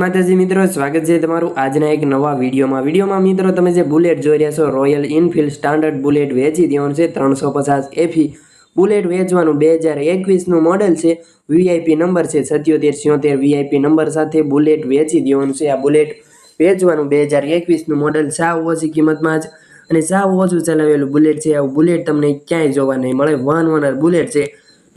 માતાજી મિત્રો, સ્વાગત છે તમારું આજના એક નવા વિડીયોમાં. વિડીયોમાં મિત્રો, તમે જે બુલેટ જોઈ રહ્યા છો રોયલ ઇનફિલ્ડ સ્ટાન્ડર્ડ બુલેટ વેચી દેવાનું છે, ત્રણસો પચાસ એફી બુલેટ વેચવાનું, બે હજાર એકવીસનું મોડલ છે વીઆઈપી નંબર છે, સત્યોતેર સિત્યોતેર વીઆઈપી નંબર સાથે બુલેટ વેચી દેવાનું છે. આ બુલેટ વેચવાનું બે હજાર એકવીસનું મોડલ સાવ ઓછી કિંમતમાં જ અને સાવ ઓછું ચલાવેલું બુલેટ છે. આવું બુલેટ તમને ક્યાંય જોવા નહીં મળે. વન ઓનર બુલેટ છે.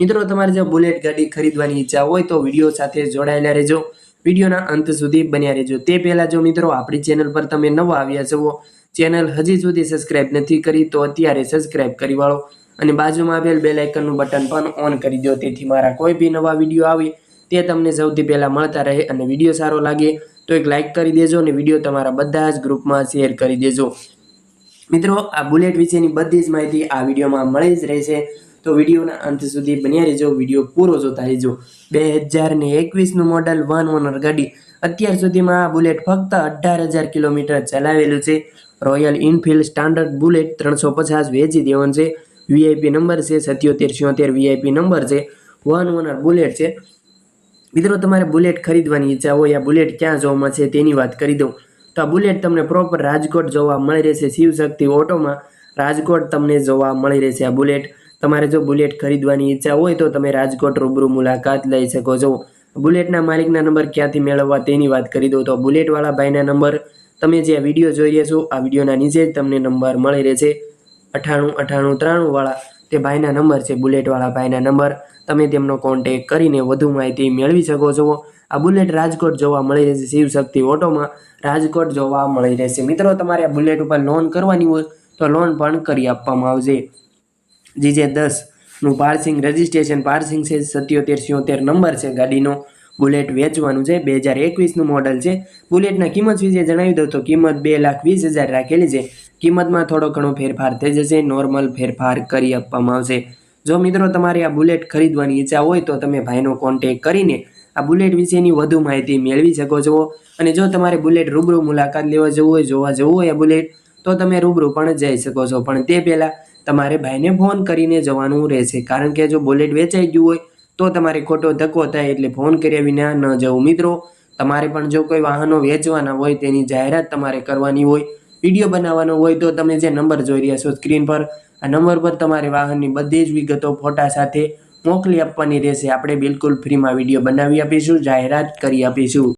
મિત્રો, તમારે જો બુલેટ ગાડી ખરીદવાની ઈચ્છા હોય તો વીડિયો સાથે જોડાયેલા રહેજો. વિડીયોના અંત સુધી બન્યા રહેજો. તે પહેલાં જો મિત્રો આપણી ચેનલ પર તમે નવા આવ્યા છો, ચેનલ હજી સુધી સબસ્ક્રાઇબ નથી કરી, તો અત્યારે સબસ્ક્રાઇબ કરી વાળો અને બાજુમાં આવેલ બેલ આઇકનનું બટન પણ ઓન કરી દો. તેથી મારા કોઈ બી નવા વીડિયો આવે, તે તમને સૌથી પહેલાં મળતા રહે અને વીડિયો સારો લાગે, તો એક લાઇક કરી દેજો અને વીડિયો તમારા બધા જ ગ્રુપમાં શેર કરી દેજો. મિત્રો, આ બુલેટ વિશેની બધી જ માહિતી આ વિડીયોમાં મળી જ રહેશે. તો વિડીયોના અંત સુધી બન્યા રહેજો. વીડિયો પૂરો જોતા રહેજો. બે હજાર ને એકવીસનું મોડલ વન ઓનર ગાડી અત્યાર સુધીમાં આ બુલેટ ફક્ત અઢાર હજાર કિલોમીટર ચલાવેલું છે. રોયલ ઇનફિલ્ડ સ્ટાન્ડર્ડ બુલેટ ત્રણસો પચાસ વેચી દેવાનું છે. વીઆઈપી નંબર છે સત્યોતેર છોતેર વીઆઈપી નંબર છે. વન ઓનર બુલેટ છે. મિત્રો, તમારે બુલેટ ખરીદવાની ઈચ્છા હોય, આ બુલેટ ક્યાં જોવામાં છે તેની વાત કરી દઉં. તો આ બુલેટ તમને પ્રોપર રાજકોટ જોવા મળી રહેશે. શિવશક્તિ ઓટોમાં રાજકોટ તમને જોવા મળી રહેશે આ બુલેટ. તમારે જો બુલેટ ખરીદવાની ઈચ્છા હોય તો તમે રાજકોટ રૂબરૂ મુલાકાત લઈ શકો છો. બુલેટના માલિકના નંબર ક્યાંથી મેળવવા તેની વાત કરી દઉં તો બુલેટવાળા ભાઈના નંબર તમે જે વીડિયો જોઈ રહ્યા છો, આ વિડીયોના નીચે જ તમને નંબર મળી રહેશે. અઠાણું અઠાણું ત્રાણુંવાળા તે ભાઈના નંબર છે, બુલેટવાળા ભાઈના નંબર. તમે તેમનો કોન્ટેક કરીને વધુ માહિતી મેળવી શકો છો. આ બુલેટ રાજકોટ જોવા મળી રહેશે શિવશક્તિ ઓટોમાં રાજકોટ જોવા મળી રહેશે. મિત્રો, તમારે આ બુલેટ ઉપર લોન કરવાની હોય તો લોન પણ કરી આપવામાં આવશે. જીજે દસનું પાર્સિંગ રજિસ્ટ્રેશન પાર્સિંગ છે સત્યોતેર સિત્યોતેર નંબર છે ગાડીનો. બુલેટ વેચવાનું છે. બે હજાર એકવીસનું મોડલ છે. બુલેટના કિંમત વિશે જણાવી દઉં તો કિંમત બે લાખ વીસ હજાર રાખેલી છે. કિંમતમાં થોડો ઘણો ફેરફાર થઈ જશે. નોર્મલ ફેરફાર કરી આપવામાં આવશે. જો મિત્રો તમારે આ બુલેટ ખરીદવાની ઈચ્છા હોય તો તમે ભાઈનો કોન્ટેક કરીને આ બુલેટ વિશેની વધુ માહિતી મેળવી શકો છો. અને જો તમારે બુલેટ રૂબરૂ મુલાકાત લેવા જવું હોય, જોવા જવું હોય આ બુલેટ તો તમે રૂબરૂ પણ જઈ શકો છો. પણ તે પહેલાં તમારે ભાઈને ફોન કરીને જવાનું રહેશે. કારણ કે જો બુલેટ વેચાઈ ગયું હોય, તો તમારે ખોટો ધક્કો થાય એટલે ફોન કર્યા વિના ન જવું. મિત્રો, તમારે પણ જો કોઈ વાહનો વેચવાના હોય, તેની જાહેરાત તમારે કરવાની હોય, વીડિયો બનાવવાનો હોય, તો તમે જે નંબર જોઈ રહ્યા છો સ્ક્રીન પર, આ નંબર પર તમારે વાહનની બધી જ વિગતો ફોટા સાથે મોકલી આપવાની રહેશે. આપણે બિલકુલ ફ્રીમાં વીડિયો બનાવી આપીશું, જાહેરાત કરી આપીશું.